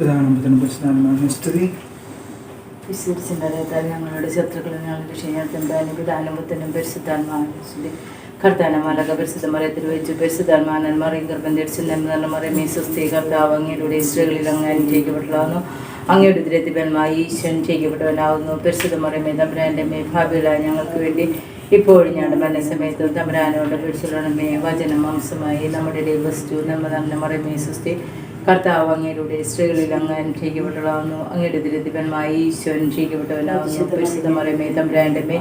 പിതാനമ്പത്തിനും പരിശുദ്ധാത്മാവിനും സ്തുതി വിശ്വസിച്ചിട്ടുണ്ടാകാൻ ഞങ്ങളുടെ ശത്രുക്കളെ ഞങ്ങളുടെ ക്ഷീണത്തിനും പിതാനുഭവത്തിനും പരിശുദ്ധാത്മാവിനും കർത്താനമാലക പരിശുദ്ധ മറയത്തിൽ വെച്ച് പരിശുദ്ധാത്മാനൻ മറിയും ഗർഭം ധരിച്ചു നന്മ മറിയമേ സുസ്ഥി കർത്താവ് അങ്ങയുടെ സ്ത്രീകളിൽ അങ്ങ് അനുജയിക്കപ്പെട്ടതാകുന്നു അങ്ങയുടെ ദിരത്തിപന്മായി ഈശ്വൻ ചെയ്യപ്പെട്ടവനാകുന്നു പരിശുദ്ധ മറിയമേ തമ്പുരാന്റെ മേ ഭാവികളായ ഞങ്ങൾക്ക് വേണ്ടി ഇപ്പോഴും ഞങ്ങളുടെ മരണസമയത്ത് തമ്പുരാനോട് പിടിച്ചുള്ളണമേ വചനം മാംസമായി നമ്മുടെ ഇടയിൽ വസിച്ചു. തന്നെ മറിയമേ സുസ്ഥി കർത്താവ് അങ്ങയുടെ സ്ത്രീകളിൽ അങ്ങ് അനുഗ്രഹിക്കപ്പെട്ടവളാവുന്നു. അങ്ങയുടെ ദിരതിപന്മായി ഈശ്വരൻ അനുഗ്രഹിക്കപ്പെട്ടവനാവുന്നു. പരിശുദ്ധമറിയമേ തമ്പുരാന്റെ മേ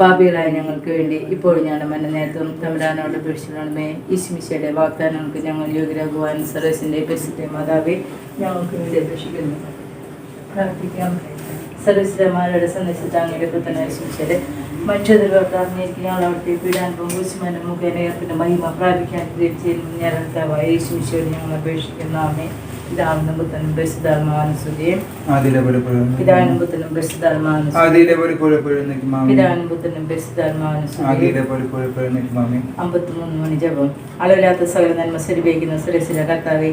പാപികളായ ഞങ്ങൾക്ക് വേണ്ടി ഇപ്പോൾ ഞാൻ മന്ന നേരത്തും തമ്പുരാനോട് പിടിച്ചിടണമേ ഈശ്മിശയുടെ വാഗ്ദാനങ്ങൾക്ക് ഞങ്ങൾ യോഗ്യരാകുവാൻ സർവസിന്റെ പരിശുദ്ധ മാതാവേ ഞങ്ങൾക്ക് വേണ്ടി അപേക്ഷിക്കുന്നു. പ്രാർത്ഥിക്കാം. സർവസ്വരന്മാരുടെ സന്ദേശത്തെ അങ്ങയുടെ പുത്തനായ ശിക്ഷയുടെ മനുഷ്യർക്ക് അറിഞ്ഞിരിക്കുന്ന ഞങ്ങൾ അവിടുത്തെ പീഡാനുഭവം കുരിശുമനം മുഖേന ഏർപ്പിന്റെ മഹിമ പ്രാപിക്കാൻ തീർച്ചയായും ഞങ്ങൾ അപേക്ഷിക്കുന്ന. അമ്മേ പിതാവിനും പിതാവിനും പിതാവിനും അമ്പത്തിമൂന്ന് മണി ജപം. അളവില്ലാത്ത സകല നന്മ സ്വരൂപിക്കുന്ന സുരസില കർത്താവെ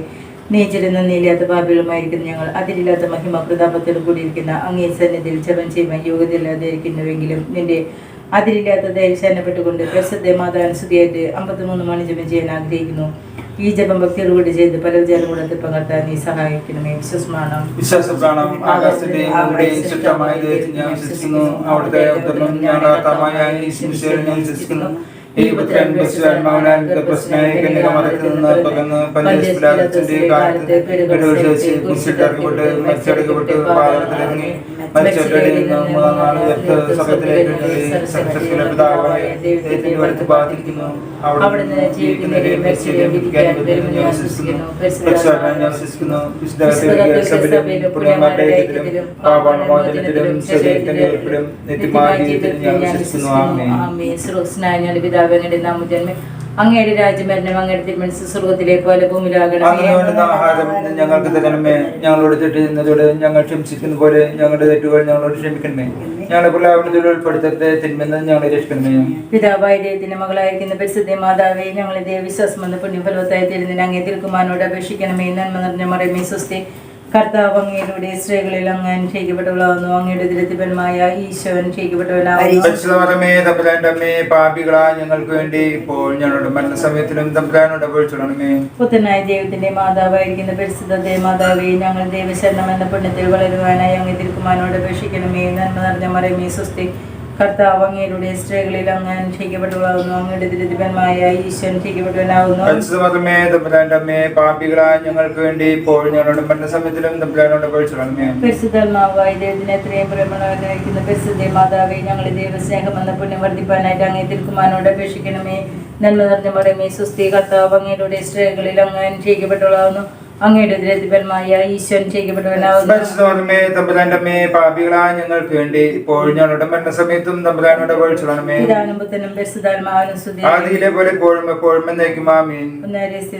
നീച്ചിരുന്ന നന്ദിയില്ലാത്ത പാപികളുമായിരിക്കുന്ന ഞങ്ങൾ. അതിരില്ലാത്ത മഹിമ പ്രതാപത്തോട് കൂടിയിരിക്കുന്ന അങ്ങേ സന്നിധിയിൽ ജപം ചെയ്യുവാൻ യോഗ്യതയില്ലാതെ ഇരിക്കുന്നുവെങ്കിലും നിന്റെ അതിരില്ലാത്ത ദയൽ ശരണപ്പെട്ടുകൊണ്ട് പ്രസിദ്ധ മാതാനുസൃതിയായിട്ട് അമ്പത്തിമൂന്ന് മണി ജപം ചെയ്യാൻ ആഗ്രഹിക്കുന്നു. ഈ ജപം ഭക്തിയോടുകൂടി ചെയ്ത് പല വിചാരങ്ങളെ പകർത്താൻ നീ സഹായിക്കണമേ. വിശ്വസ്മാണം വിശ്വസിക്കുന്നു. ഈ പുത്രൻ പ്രശ്നമായ നിന്ന് പകർന്ന് പഞ്ചസ്പിലാത്തിന്റെ കാലത്ത് വെടിവെച്ച് കുരിശിട്ടറക്കപ്പെട്ട് മരിച്ചടക്കപ്പെട്ട് പാതത്തിലിറങ്ങി മരിച്ചവരുടെ നിന്ന് മൂന്നാം നാൾ ഉയർത്ത് സഭത്തിലേക്ക് സക്സസ്ഫുള്ള പിതാവായ ദൈവത്തിന്റെ വലത്ത് ബാധിക്കുന്നു അവിടുന്ന് ജീവിക്കുന്നവരെയും മരിച്ചവരെയും വിധിക്കാൻ വരുമെന്ന് ഞാൻ വിശ്വസിക്കുന്നു പരിശുദ്ധാത്മാവിൽ ഞാൻ വിശ്വസിക്കുന്നു വിശുദ്ധ സഭയിലും പുണ്യന്മാരുടെ ഐക്യത്തിലും പാപമോചനത്തിലും ശരീരത്തിന്റെ ഉൾപ്പെடும் നിത്യമായ ജീവിതത്തിൽ ഞാൻ വിശ്വസിക്കുന്നു. ആമേൻ. ആമേൻ സ്രോസ്നായ ഞങ്ങളുടെ പിതാവ് അങ്ങയുടെ നാമജന്മ അങ്ങയുടെ രാജ്യം വരണം അങ്ങയുടെ തിരുമനസ് സ്വർഗത്തിലെ പോലെ ഭൂമിയിലാകണമേ അങ്ങ് വേണ്ടുന്ന ആഹാരം ഇന്ന് ഞങ്ങൾക്ക് തരണമേ. ഞങ്ങളോട് തെറ്റ് ചെയ്യുന്നതോട് ഞങ്ങൾ ക്ഷമിച്ചിരിക്കുന്ന പോലെ ഞങ്ങളുടെ തെറ്റുകൾ ഞങ്ങളോട് ക്ഷമിക്കണമേ. ഞങ്ങളുടെ പിള്ളാവിനത്തിൽ ഉൾപ്പെടുത്തത്തെ തിന്മെന്ന് ഞങ്ങളെ രക്ഷിക്കണമേ. പിതാവായ ദൈവത്തിന്റെ മകളായിരിക്കുന്ന പരിശുദ്ധ മാതാവേ ഞങ്ങളെ ദേവിശ്വാസം എന്ന പുണ്യഫലവത്തായി തരുന്നതിന് അങ്ങേ തിരുക്കുമാനോട് അപേക്ഷിക്കണമേ. നന്മ നിറഞ്ഞ മറിയമേ സ്വസ്തി. കർത്താവ് അങ്ങയുടെ സ്ത്രീകളിൽ അങ്ങ് അനുഷ്ഠിക്കപ്പെട്ടവളാവുന്നു അങ്ങയുടെ ദുരിതപരമായ ഈശോ അനുഷ്ഠിക്കപ്പെട്ടവനാവുന്നു പരിശുദ്ധമേ തമ്പുരാന്റെ അമ്മേ പാപികളായ ഞങ്ങൾക്ക് വേണ്ടി ഇപ്പോൾ ഞങ്ങളുടെ മരണസമയത്തിലും തമ്പുരാനോട് അപേക്ഷിക്കണമേ പുത്തനായ ദൈവത്തിന്റെ മാതാവായിരിക്കുന്ന പരിശുദ്ധ ദേവമാതാവെ ഞങ്ങൾ ദൈവശരണം എന്ന പുണ്യത്തിൽ വളരുവാനായി അങ്ങ് തിരുക്കുമാനോട് അപേക്ഷിക്കണമേ. നന്മ നിറഞ്ഞ മറയമേ സ്വസ്തി. കർത്താവ് അങ്ങയുടെ സ്ത്രീകളിൽ അങ്ങ് അനുഷ്ഠിക്കപ്പെട്ടവളാവുന്നു അങ്ങയുടെ ദുരിതപരമായ ഈശ്വരൻ അമ്മേ പാപികളായ ഞങ്ങൾക്ക് വേണ്ടി ഇപ്പോൾ ഞങ്ങളുടെ മരണസമയത്തിലും തമ്പുരാനോട് അപേക്ഷിക്കണമേ പരിശുദ്ധമാവായി ദൈവത്തിന് എത്രയും പ്രേമണവനായിരിക്കുന്ന പരിശുദ്ധ മാതാവെ ഞങ്ങളുടെ ദൈവസ്നേഹം എന്ന പുണ്യം വർദ്ധിപ്പാനായിട്ട് അങ്ങേ തിരുക്കുമാനോട് അപേക്ഷിക്കണമേ. നന്മ നിറഞ്ഞ മടമേ സുസ്ഥി കർത്താവ് അങ്ങയുടെ സ്ത്രീകളിൽ അങ്ങ് അനുഷ്ഠിക്കപ്പെട്ടവളാവുന്നു അങ്ങയുടെ ദുരിതപരമായ ഈശോ അനുഷ്ഠിക്കപ്പെട്ടവനാവുന്നു പരിശുദ്ധമേ തമ്പുരാന്റെ അമ്മേ പാപികളായ ഞങ്ങൾക്ക് വേണ്ടി ഇപ്പോൾ ഞങ്ങളുടെ മരണസമയത്തും തമ്പുരാനോട് പുത്രനും സ്തുതി. ആദിയിലെ പോലെ എപ്പോഴും എപ്പോഴും എന്നേക്കും ആമീൻ.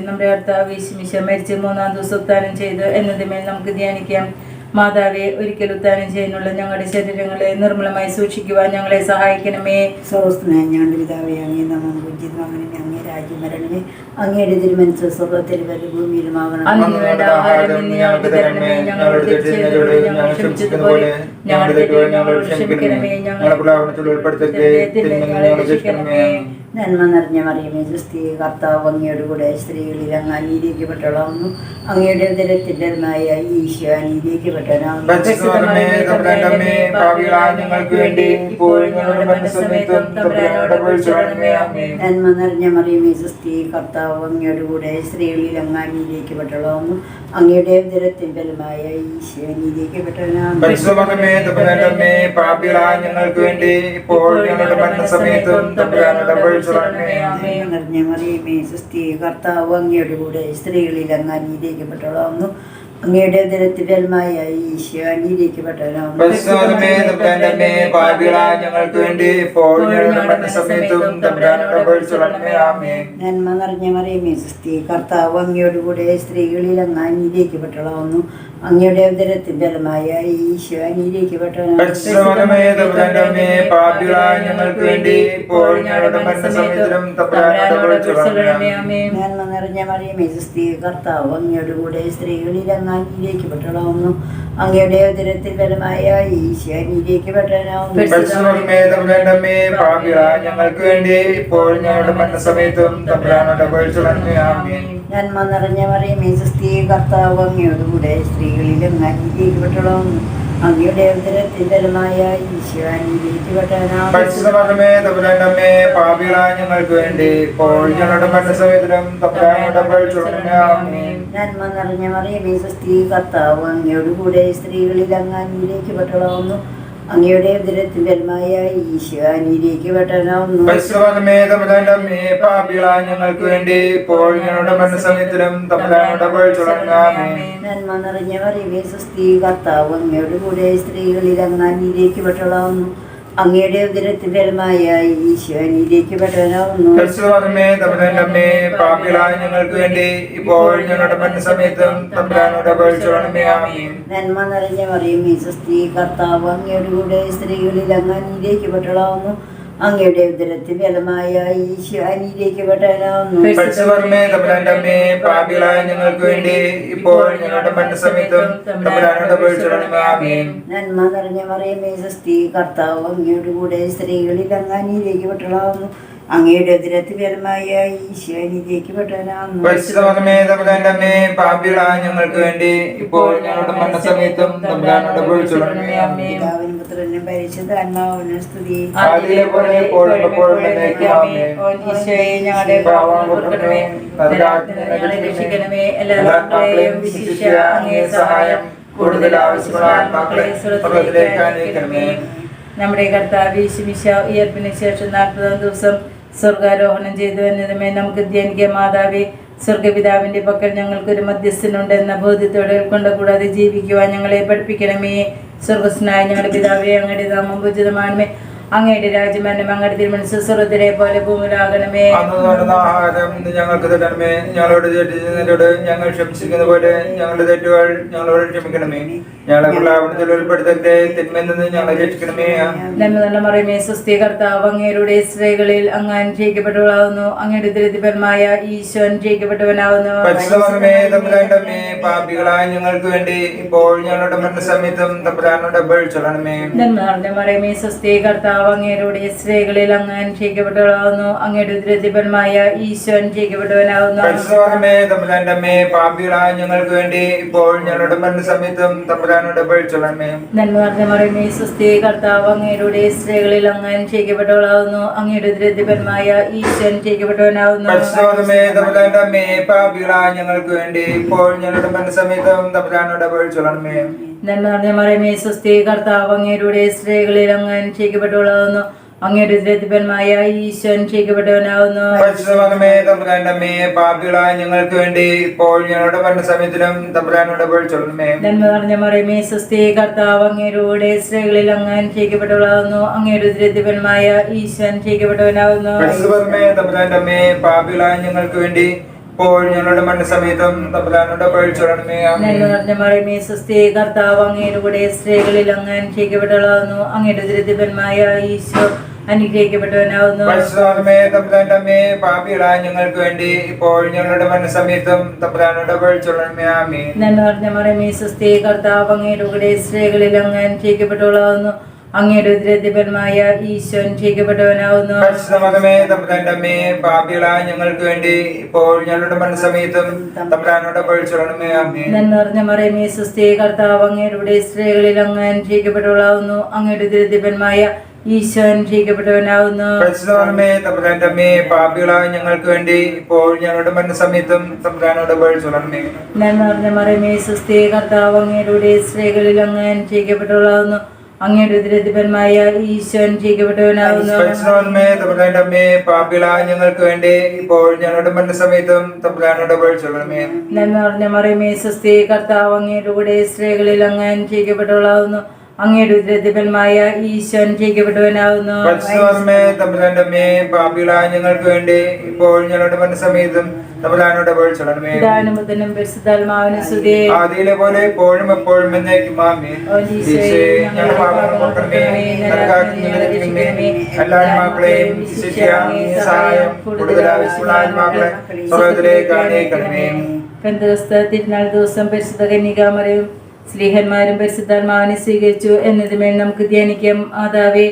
നമ്മുടെ കർത്താവ് വിശ്വമിശ മരിച്ച് മൂന്നാം ദിവസം ഉത്താനം ചെയ്തു എന്നതിന്മേൽ നമുക്ക് ധ്യാനിക്കാം. മാതാവെ ഒരിക്കൽ ഉദ്ധാനം ചെയ്യുന്നുള്ള ഞങ്ങളുടെ ശരീരങ്ങളെ നിർമ്മലമായി സൂക്ഷിക്കുവാൻ ഞങ്ങളെ സഹായിക്കണമേ. സ്വസ്തനായ ഞങ്ങളുടെ പിതാവേ അങ്ങേ നാമം അങ്ങനെ അങ്ങേ രാജ്യം വരണമേ. അങ്ങയുടെ തിരുമനസ് സ്വർഗത്തിൽ വരും ഭൂമിയിലുമാകണം ഞങ്ങളുടെ ഞങ്ങളുടെ നന്മ നിറഞ്ഞ മറിയമേ സ്ത്രീ കർത്താവ് അങ്ങയുടെ കൂടെ സ്ത്രീകളിൽ അങ്ങ് അനീതിക്കപ്പെട്ടവളാവുന്നു അങ്ങയുടെ ഉദരത്തിന്റെ മായ ഈശോ ആമീൻ. നന്മ നിറഞ്ഞ മറിയമേ സ്ത്രീ കർത്താവ് അങ്ങയുടെ കൂടെ സ്ത്രീകളിൽ അങ്ങ് അനീതിക്കപ്പെട്ടവളാവുന്നു അങ്ങയുടെ ഉദരത്തിന്റെ ഫലമായ ഈശോ അനീതിക്കപ്പെട്ടവനാവുന്നു പരിശുദ്ധമേ തമ്പുരാന്റെ അമ്മേ പാപികളായ ഞങ്ങൾക്ക് വേണ്ടി ഇപ്പോൾ ഞങ്ങളുടെ മരണസമയത്തും തമ്പുരാനോട് അപേക്ഷിക്കണമേ ആമീൻ നിറഞ്ഞ മറിയമേ സുസ്ഥി കർത്താവ് അങ്ങയുടെ കൂടെ സ്ത്രീകളിൽ അങ്ങ് അനീതിക്കപ്പെട്ടവളാവുന്നു അങ്ങയുടെ ഉദരത്തിന്റെ ഫലമായ ഈശോ ഞങ്ങൾക്ക് വേണ്ടി ഇപ്പോൾ നന്മ നിറഞ്ഞ മറിയമേ സുസ്ഥി കർത്താവ് അങ്ങയോട് കൂടെ സ്ത്രീകളിൽ അങ്ങ് അനീതിക്കപ്പെട്ടവളാവുന്നു അങ്ങയുടെ ഉദരത്തിന്റെ ബലമായ ഈശോ അനുഗ്രഹിക്കപ്പെട്ടവനാണ് പരിശുദ്ധമേ തമ്പുരാന്റെ അമ്മേ പാപികളായ ഞങ്ങൾക്ക് വേണ്ടി ഇപ്പോൾ നന്മ നിറഞ്ഞ മറിയമേ സ്ത്രീ കർത്താവ് അങ്ങയുടെ കൂടെ സ്ത്രീകളിൽ അങ്ങ് പെട്ടണമെന്നും അങ്ങയുടെ ഉദരത്തിൽ ബലമായ ഈശ്വരനിലേക്ക് അനുഗ്രഹിക്കപ്പെട്ടവനാവുന്നു ഞാൻ ഞങ്ങൾക്ക് വേണ്ടി ഇപ്പോൾ ഞങ്ങളുടെ മരണസമയത്തും ആമേൻ നന്മ നിറഞ്ഞ മറിയമേ സ്ത്രീ കർത്താവ് അങ്ങയുടെ കൂടെ സ്ത്രീകളിൽ അങ്ങ് ഞാൻ അങ്ങയുടെ പാപികളായ ഞങ്ങൾക്ക് വേണ്ടി ഇപ്പോൾ ഞങ്ങളുടെ മരണസമയത്തിലും തമ്പുരാനോട് വിളിച്ചുകൊള്ളണമേ ആമേൻ. നന്മ നിറഞ്ഞ മറിയമേ സ്ത്രീ കർത്താവ് അങ്ങയോട് കൂടെ സ്ത്രീകളിൽ അങ്ങ് അനുഗ്രഹിക്കപ്പെട്ടവളാവുന്നു അങ്ങയുടെ അമ്മേ പാപികളായ ഞങ്ങൾക്ക് വേണ്ടി ഇപ്പോൾ ഞങ്ങളുടെ മനസ്സമയത്തിലും നന്മ നിറഞ്ഞവർ മറിയമേ സ്ത്രീ കർത്താവ് അങ്ങയോട് കൂടെ സ്ത്രീകളിൽ അങ്ങ് അനുഗ്രഹിക്കപ്പെട്ടവളാവുന്നു അങ്ങയുടെ ഉദരത്തിൽ ഫലമായ ഈശോ അനുഗ്രഹിക്കപ്പെട്ടവനാവുന്നു പരിശുദ്ധമേ തമ്പുരാന്റെ പാപികളായ ഞങ്ങൾക്ക് വേണ്ടി ഇപ്പോൾ ഞങ്ങളുടെ മരണസമയത്തും തമ്പുരാനോട് നന്മ നിറഞ്ഞ സ്ത്രീ കർത്താവ് അങ്ങയുടെ കൂടെ സ്ത്രീകളിൽ അങ്ങ് അനുഗ്രഹിക്കപ്പെട്ടവളാവുന്നു അങ്ങയുടെ ഉദരത്തിൽ ഫലമായ ഈശോ അനുഗ്രഹിക്കപ്പെട്ടവനാവുന്നു പരിശുദ്ധമേ തമ്പുരാന്റെ അമ്മേ പാപികളായ ഞങ്ങൾക്ക് വേണ്ടി ഇപ്പോൾ ഞങ്ങളുടെ മരണസമയത്തും തമ്പുരാനോട് വിളിച്ചുകൊള്ളണമേ ആമേൻ. നന്മ നിറഞ്ഞ മറിയമേ സ്ത്രീ കർത്താവ് അങ്ങയോട് കൂടെ സ്ത്രീകളിൽ അങ്ങ് അനുഗ്രഹിക്കപ്പെട്ടവളാവുന്നു അങ്ങയുടെ ഞങ്ങൾക്ക് വേണ്ടി ഇപ്പോൾ ഞങ്ങളുടെ മരണസമയത്തും പിതാവിനും പുത്രനും പരിശുദ്ധാത്മാവിനും സ്തുതി. ഈശോയെ ഞങ്ങളുടെ രക്ഷിക്കണമേ. വിശിഷ്യ അങ്ങേ സഹായം കൂടുതൽ ആവശ്യമുള്ള ആത്മാക്കളെ നമ്മുടെ കർത്താവ് യേശുമിശ ഉയർപ്പിന് ശേഷം നാൽപ്പതാം ദിവസം സ്വർഗാരോഹണം ചെയ്തു എന്നതുമേ നമുക്ക് ധ്യാനിക്കുക മാതാവേ സ്വർഗപിതാവിന്റെ പക്കൽ ഞങ്ങൾക്കൊരു മധ്യസ്ഥനുണ്ട് എന്ന ബോധ്യത്തോടെ കൊണ്ട് കൂടാതെ ജീവിക്കുവാൻ ഞങ്ങളെ പഠിപ്പിക്കണമേ. സ്വർഗസ്നായ ഞങ്ങളുടെ പിതാവേ അങ്ങയുടെ നാമം പൂജിതമാണമേ അങ്ങയുടെ രാജ്യമാനം അങ്ങയുടെ തിരുമനസ് സ്വർഗത്തിലെ പോലെ ഭൂമിയിലാകണമേ. നടന്ന ആഹാരം ഞങ്ങൾക്ക് തരണമേ. ഞങ്ങളോട് തെറ്റിച്ചതിനോട് ഞങ്ങൾ ക്ഷമിച്ചിരിക്കുന്ന പോലെ ഞങ്ങളുടെ തെറ്റുകൾ ഞങ്ങളോട് ക്ഷമിക്കണമേ. ഞങ്ങളെ പ്രലാപനത്തിൽ ഉൾപ്പെടുത്തരുതേ. തിന്മയിൽ നിന്ന് ഞങ്ങളെ രക്ഷിക്കണമേ. നന്മ നല്ല മറിയമേ സ്വസ്തി കർത്താവ് അങ്ങയുടെ സ്ത്രീകളിൽ അങ്ങ് അനുജയിക്കപ്പെട്ടവളാവുന്നു അങ്ങയുടെ ദരിദ്രപരമായ ഈശോ പാപികളായ ഞങ്ങൾക്ക് വേണ്ടി ഇപ്പോൾ ഞങ്ങളുടെ മരണസമയത്തും തമ്പുരാനോട് അപേക്ഷിച്ചോളണമേ നന്മ നിറഞ്ഞ മറിയമേ സ്വസ്തി കർത്താവ് അങ്ങയുടെ സ്ത്രീകളിൽ അങ്ങ് അനുജയിക്കപ്പെട്ടവളാവുന്നു അങ്ങയുടെ ദരിദ്രപരമായ ഈശോ പാപികളായ ഞങ്ങൾക്ക് വേണ്ടി ഇപ്പോൾ ഞങ്ങളുടെ മരണസമയത്തും തമ്പുരാനോട് അപേക്ഷിച്ചോളണമേ നന്മ മറിയമേ സ്വസ്തി കർത്താവ് അങ്ങയുടെ സ്ത്രീകളിൽ അങ്ങ് അനുജയിക്കപ്പെട്ടവളാവുന്നു അങ്ങയുടെ ദരിദ്രപരമായ ഈശോ പാപികളായ ഞങ്ങൾക്ക് വേണ്ടി ഇപ്പോൾ ഞങ്ങളുടെ മരണസമയത്തും തമ്പുരാനോട് അപേക്ഷിച്ചോളണമേ നന്മ നിറഞ്ഞ മറിയമേ സ്വസ്തി കർത്താവ് അങ്ങയുടെ സ്ത്രീകളിൽ അങ്ങ് അനുജയിക്കപ്പെട്ടവളാവുന്നു അങ്ങയുടെ ദരിദ്രപരമായ ഈശ്വൻ അമ്മേ പാപികളായ ഞങ്ങൾക്ക് വേണ്ടി ഇപ്പോൾ ഞങ്ങളുടെ മരണസമയത്തിലും തമ്പുരാനോട് അപേക്ഷിച്ചോളണമേ നന്മ നിറഞ്ഞ മറിയമേ സ്വസ്തി കർത്താവ് അങ്ങയുടെ സ്ത്രീകളിൽ അങ്ങ് അനുജയിക്കപ്പെട്ടവളാവുന്നു അങ്ങയുടെ ദരിദ്രപരമായ ഈശ്വൻ അനുജയിക്കപ്പെട്ടവനാവുന്നു തമ്പുരാന്റെ പാപികളായ ഞങ്ങൾക്ക് വേണ്ടി ഇപ്പോൾ ഞങ്ങളുടെ മരണസമയത്തും തമ്പുരാനോട് നന്മ നിറഞ്ഞ മറിയമേ സ്വസ്തി കർത്താവ് അങ്ങയുടെ സ്ത്രീകളിൽ അങ്ങ് അനുജയിക്കപ്പെട്ടവളാവുന്നു അങ്ങയുടെ ദരിദ്രപരമായ ഈശോ പാപികളായ ഞങ്ങൾക്ക് വേണ്ടി ഇപ്പോൾ ഞങ്ങളുടെ മനസ്സമയത്തും തമ്പുരാനോട് മറിയമേ സ്വസ്തി കർത്താവ് അങ്ങയുടെ സ്ത്രീകളിൽ അങ്ങ് അനുജയിക്കപ്പെട്ടവളാവുന്നു അങ്ങയുടെ ദരിദ്രപരമായ ഈശ്വൻ ക്ഷീകപ്പെട്ടവനാവുന്നു പരിശുദ്ധമേ തമ്പുരാന്റെ അമ്മേ പാപികളായ ഞങ്ങൾക്ക് വേണ്ടി ഇപ്പോൾ ഞങ്ങളുടെ മരണസമയത്തും തമ്പുരാനോട് അപേക്ഷിച്ചോളണമേ ആമേ നന്മ നിറഞ്ഞ മറിയമേ സുസ്ഥി കർത്താവ് അങ്ങയുടെ സ്ത്രീകളിൽ അങ്ങ് ക്ഷീകപ്പെട്ടവളാവുന്നു അങ്ങയുടെ ദരിദ്രപരമായ ഈശ്വൻ അനുഗ്രഹിക്കപ്പെട്ടവനാവുന്നു പരിശുദ്ധമേ തമ്പുരാന്റെ പാപികളായ ഞങ്ങൾക്ക് വേണ്ടി ഇപ്പോൾ ഞങ്ങളുടെ മരണസമയത്തും തമ്പുരാനോട് അപേക്ഷിച്ചോളണമേ നന്മ നിറഞ്ഞ മറിയമേ സുസ്ഥി കർത്താവ് അങ്ങയുടെ സ്ത്രീകളിൽ അങ്ങ് അനുഗ്രഹിക്കപ്പെട്ടവളാവുന്നു അങ്ങയുടെ ദരിദ്രപരമായ ഈശ്വൻ ഞങ്ങൾക്ക് വേണ്ടി ഇപ്പോൾ ഞങ്ങളുടെ തമ്പുരാനോട് അപേക്ഷിച്ചോളണമേ നന്മ നിറഞ്ഞ മറിയമേ സ്വസ്തി കർത്താവ് അങ്ങയുടെ സ്ത്രീകളിൽ അങ്ങ് അനുഗ്രഹിക്കപ്പെട്ടവളാവുന്നു അങ്ങയുടെ ദരിദ്രപരമായ ഈശ്വൻ തമ്പുരാന്റെ അമ്മേ ഞങ്ങൾക്ക് വേണ്ടി ഇപ്പോൾ ഞങ്ങളുടെ മരണസമയത്തും തമ്പുരാനോട് ആദിയിലെ പോലെ എപ്പോഴും എപ്പോഴും എന്നേക്കും ആമേൻ. ഈശോയെ ഞങ്ങളുടെ പാപങ്ങൾ പൊറുക്കണമേ നരകാഗ്നി ഞങ്ങളെ രക്ഷിക്കണമേ. എല്ലാ ആത്മാക്കളെയും ശിഷ്യ സഹായം കൂടുതൽ ആവശ്യമുള്ള ആത്മാക്കളെ സ്വർഗത്തിലേക്ക് അനേക്കണമേ പെന്തകസ്ത തിരുനാൾ ദിവസം പരിശുദ്ധ കന്യകാമറയും സ്ലീഹന്മാരും പരിശുദ്ധാത്മാവിനെ സ്വീകരിച്ചു എന്നതുമേൽ നമുക്ക് ധ്യാനിക്കാം. മാതാവേ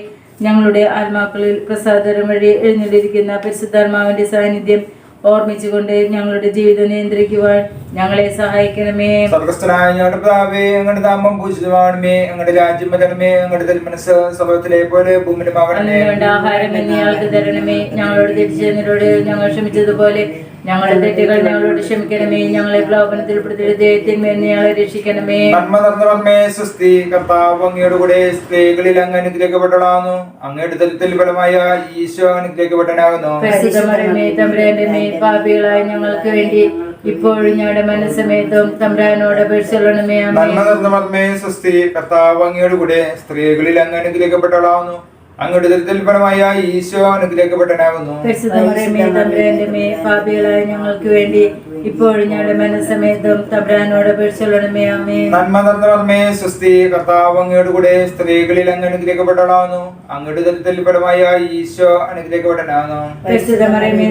ഞങ്ങളുടെ ആത്മാക്കളിൽ പ്രസാദരം വഴി എഴുന്നള്ളിരിക്കുന്ന പരിശുദ്ധാത്മാവിന്റെ സാന്നിധ്യം ഓർമ്മിച്ചുകൊണ്ട് ഞങ്ങളുടെ ജീവിതം നിയന്ത്രിക്കുവാൻ ഞങ്ങളെ സഹായിക്കണമേ. സ്വർഗസ്ഥനായ ഞങ്ങളുടെ പിതാവേ അങ്ങയുടെ നാമം പൂജിതമാണമേ അങ്ങയുടെ രാജ്യം വരണമേ. അങ്ങയുടെ തിരുമനസ് സ്വഭാവത്തിലെ പോലെ ഭൂമിയുടെ ആഹാരം എന്ന് ഞങ്ങൾക്ക് തരണമേ. ഞങ്ങളോട് തിരിച്ചു ഞങ്ങൾ ക്ഷമിച്ചതുപോലെ ഞങ്ങളുടെ തെറ്റുകൾ ഞങ്ങളോട് ക്ഷമിക്കണമേ. ഞങ്ങളെ പ്രലോഭനത്തിൽ പെടുത്തരുതേ തിന്മയെന്ന് ഞങ്ങളെ രക്ഷിക്കണമേ. നന്മ നിറഞ്ഞ സുസ്തി കർത്താവ് അങ്ങയുടെ കൂടെ സ്ത്രീകളിൽ അങ്ങ് അനുഗ്രഹിക്കപ്പെട്ടതാകുന്നു അങ്ങയുടെ ദലത്തിൽ ഫലമായ ഈശോ അനുഗ്രഹിക്കപ്പെട്ടനാകുന്നു പരിശുദ്ധമറിയമേ തമ്പുരാന്റെ പാപികളായ ഞങ്ങൾക്ക് വേണ്ടി ഇപ്പോഴും ഞങ്ങളുടെ മനസ്സമേതവും തമ്പ്രാനോട് അപേക്ഷിച്ചൊള്ളണമേ നന്മ നിറഞ്ഞ സുസ്തി കർത്താവ് അങ്ങയുടെ കൂടെ സ്ത്രീകളിൽ അങ്ങ് അനുഗ്രഹിക്കപ്പെട്ടതാകുന്നു ദലത്തിൽ ഫലമായ ഈശോ അനുഗ്രഹിക്കപ്പെട്ടനാകുന്നു ഞങ്ങൾക്ക് വേണ്ടി ഇപ്പോഴും ഞങ്ങളുടെ മനസ്സമേതവും തബ്രാനോട് അപേക്ഷിച്ചൊള്ളണമേ അമ്മേ നന്മ കർത്താവ് അങ്ങയുടെ കൂടെ സ്ത്രീകളിൽ അങ്ങ് അനുഗ്രഹിക്കപ്പെട്ടതാകുന്നു അങ്ങയുടെ ദലത്തിൽ ഈശോ പരിശുദ്ധമറിയമേ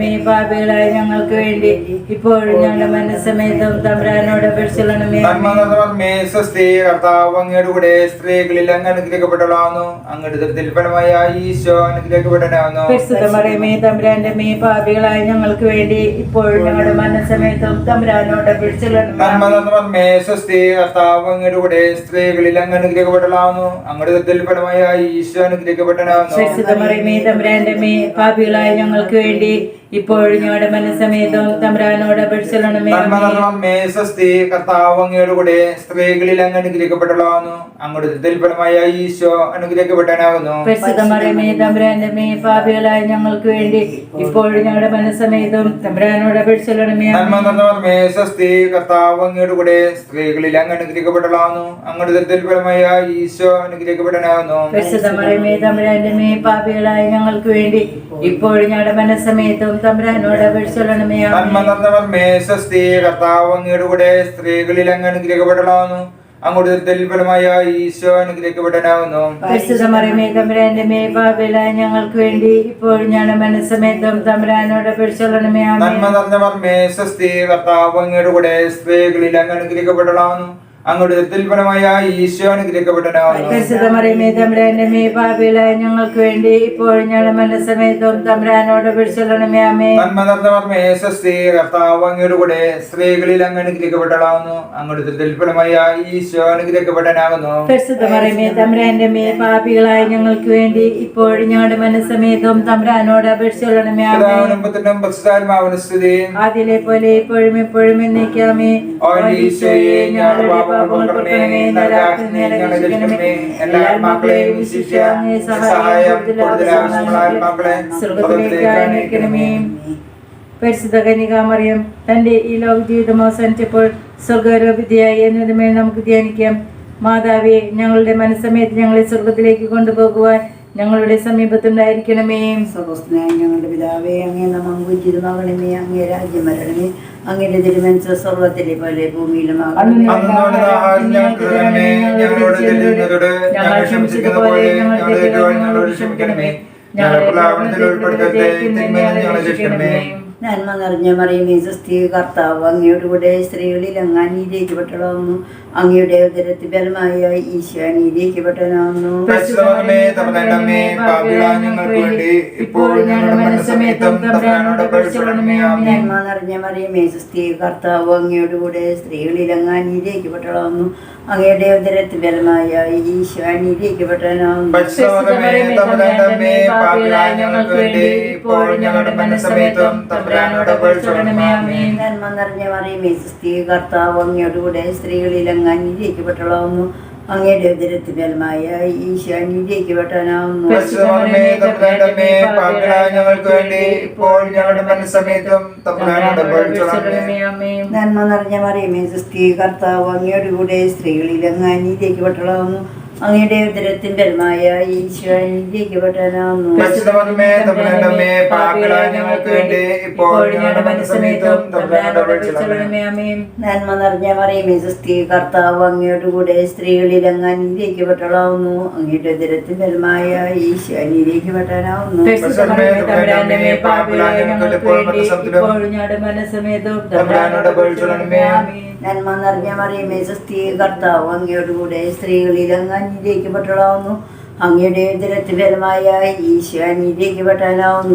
മേ പാപികളായ ഞങ്ങൾക്ക് വേണ്ടി ഇപ്പോഴും ഞങ്ങളുടെ മനസ്സമേതവും തബ്രാനോട് അപേക്ഷിച്ചൊള്ളണമേ നന്മ കർത്താവ് അങ്ങയുടെ കൂടെ സ്ത്രീകളിൽ അങ്ങ് അനുഗ്രഹിക്കപ്പെട്ടതാകുന്നു അങ്ങയുടെ ദലത്തിൽ പരമായ ഈശോ അനുഗ്രഹിക്കപ്പെട്ടനാകുന്നു പരിശുദ്ധമറിയമേ മേ പാപികളായ ഞങ്ങൾക്ക് വേണ്ടി ഇപ്പോഴും ഞങ്ങളുടെ തമ്പുരാനോട് കർത്താവ് അങ്ങയുടെ കൂടെ സ്ത്രീകളിൽ അങ്ങ് അനുഗ്രഹിക്കപ്പെട്ടതാകുന്നു അങ്ങയുടെ ഫലമായ ഈശോ തമ്പുരാന്റെ മേ പാപികളായ ഞങ്ങൾക്ക് വേണ്ടി ഇപ്പോഴും ഞങ്ങളുടെ മനസ്സമേതവും തമ്പുരാനോട് പരമേ സുസ്തി കർത്താവ് അങ്ങയുടെ കൂടെ സ്ത്രീകളിൽ അങ്ങ് അനുഗ്രഹിക്കപ്പെട്ടതാകുന്നു അങ്ങോട്ട് ദൽപരമായ ഈശോ അനുഗ്രഹിക്കപ്പെട്ടനാകുന്നു പ്രസിദ്ധമറിയമേ തമ്പുരാന്റെ പാപികളായ ഞങ്ങൾക്ക് വേണ്ടി ഇപ്പോഴും ഞങ്ങളുടെ മനസ്സമേതവും തമ്പുരാനോട് അപേക്ഷിച്ചൊള്ളണമേ നന്മ സുസ്തി കർത്താവ് അങ്ങയുടെ കൂടെ സ്ത്രീകളിൽ അങ്ങ് അനുഗ്രഹിക്കപ്പെട്ടതാകുന്നു അങ്ങോട്ട് ദൽപരമായ ഈശോ അനുഗ്രഹിക്കപ്പെട്ടനാകുന്നു പ്രസിദ്ധമറിയമേ തമ്പുരാന്റെ പാപികളായ ഞങ്ങൾക്ക് വേണ്ടി ഇപ്പോഴും. ഞങ്ങളുടെ മനസ്സമയത്തും തമ്പുരാനോട് അപേക്ഷിച്ചൊള്ളണമേ കർത്താവ് അങ്ങയുടെ കൂടെ സ്ത്രീകളിൽ അങ്ങ് അനുഗ്രഹിക്കപ്പെട്ടതാകുന്നു അങ്ങോട്ട് ഈശോ തമ്പുരാന്റെ മേ ഞങ്ങൾക്ക് വേണ്ടി ഇപ്പോഴും ഞങ്ങളുടെ മനസ്സമേതവും തമ്പുരാനോട് അപേക്ഷിച്ചൊള്ളണമേ നന്മ നിറഞ്ഞ സ്വസ്തി കർത്താവ് അങ്ങയുടെ കൂടെ സ്ത്രീകളിൽ അങ്ങ് അനുഗ്രഹിക്കപ്പെട്ടതാകുന്നു അങ്ങോട്ട് ഈശോ പാപികളായ ഞങ്ങൾക്ക് വേണ്ടി ഇപ്പോൾ ഞങ്ങളുടെ തമ്പുരാനോട് അമ്മേ കർത്താവ് അങ്ങയുടെ കൂടെ സ്ത്രീകളിൽ അങ്ങ് അങ്ങോട്ട് ദത്തിൽ ഫലമായ ഈശോ അനുഗ്രഹിക്കപ്പെട്ടനാകുന്നു പരിശുദ്ധമറിയമേ തമ്പുരാന്റെ മേ പാപികളായ ഞങ്ങൾക്ക് വേണ്ടി ഇപ്പോൾ ഞങ്ങളുടെ മനസ്സമേതവും തമ്പുരാനോട് സ്തുതി. ആദ്യയിലെ പോലെ ഇപ്പോഴും എപ്പോഴും എന്നേക്കാമേ. ഈശോയെ ഞങ്ങളുടെ എല്ലാ തന്റെ ഈ ലോക ജീവിതം അവസാനിച്ചപ്പോൾ സ്വർഗാരോപിതയായി എന്നതുമേൽ നമുക്ക് ധ്യാനിക്കാം മാതാവേ ഞങ്ങളുടെ മനസ്സമയത്ത് ഞങ്ങളെ സ്വർഗത്തിലേക്ക് കൊണ്ടുപോകുവാൻ ഞങ്ങളുടെ സമീപത്തുണ്ടായിരിക്കണമേ സ്വർഗസ്നേഹം ഞങ്ങളുടെ പിതാവേ അങ്ങേ നാമം പൂജിതമാകണമേ അങ്ങേ രാജ്യം വരണമേ അങ്ങയുടെ തിരുമനസ് സ്വർഗത്തിലെ പോലെ ഭൂമിയിലും ഞങ്ങളോട് ഞങ്ങൾ പോലെ ഞങ്ങളുടെ ഞങ്ങളോട് ക്ഷമിക്കണമേ. ഞങ്ങളെ നിന്ന് ഞങ്ങളെ രക്ഷിക്കണമേ. നന്മ നിറഞ്ഞ മറിയമേ സുസ്ഥി കർത്താവ് അങ്ങയുടെ കൂടെ സ്ത്രീകളിൽ അങ്ങ് അനീതിക്കപ്പെട്ടതാവുന്നു അങ്ങയുടെ ഉദരത്തിൽ ബലമായ ഈശോ ആമേൻ. നന്മ നിറഞ്ഞ മറിയമേ സുസ്ഥി കർത്താവ് അങ്ങയുടെ കൂടെ സ്ത്രീകളിൽ അങ്ങ് അനീതിക്കപ്പെട്ടതാവുന്നു അങ്ങയുടെ ഉദരത്തിൽ ബലമായ ഈശോ അനീതിക്കപ്പെട്ടനാവുന്നു ഇപ്പോൾ ഞങ്ങളുടെ മനസ്സമേതം തമ്പുരാനോട് സ്ത്രീകളിലങ്ങ് ആമേൻ. നന്മ നിറഞ്ഞ മറിയമേ സുസ്ഥി കർത്താവ് അങ്ങയുടെ സ്ത്രീകളിൽ അങ്ങ് ബലമായ ഈശോ പാപികളായ ഞങ്ങൾക്ക് വേണ്ടി ഇപ്പോൾ ഞങ്ങളുടെ മനസ്സമേതം തമ്പുരാനോട് അപേക്ഷിക്കണമേ ആമേൻ. നന്മ നിറഞ്ഞ മറിയമേ സുസ്ഥി കർത്താവ് അങ്ങയുടെ കൂടെ സ്ത്രീകളിൽ അങ്ങ് അങ്ങയുടെ ഉദരത്തിൻ ഫലമായ പാപികളായ ഞങ്ങൾക്ക് വേണ്ടി ഞങ്ങളുടെ ആമേൻ നന്മ നിറഞ്ഞ മറിയമേ സുസ്ഥി കർത്താവ് അങ്ങയോട് കൂടെ സ്ത്രീകളിൽ അങ്ങ് അനുഗ്രഹിക്കപ്പെട്ടവളാവുന്നു. അങ്ങയുടെ ഉദരത്തിൻ ഫലമായ ഈശോ അനുഗ്രഹിക്കപ്പെട്ടവനാവുന്നു. പരിശുദ്ധമേ തമ്പുരാന്റെ പാപികളായ ഞങ്ങൾക്ക് വേണ്ടി ഇപ്പോഴും ഞങ്ങളുടെ മനസ്സമേതം നന്മ നിറഞ്ഞ മറിയമേ സ്ത്രീ കർത്താവ് അങ്ങയോടുകൂടെ സ്ത്രീകളിൽ അങ്ങ് അനുഗ്രഹിക്കപ്പെട്ടവളാവുന്നു അങ്ങയുടെ ദുരത്തിഫലമായ ഫലമായ ഈശോ അനുഗ്രഹിക്കപ്പെട്ടവനാവുന്നു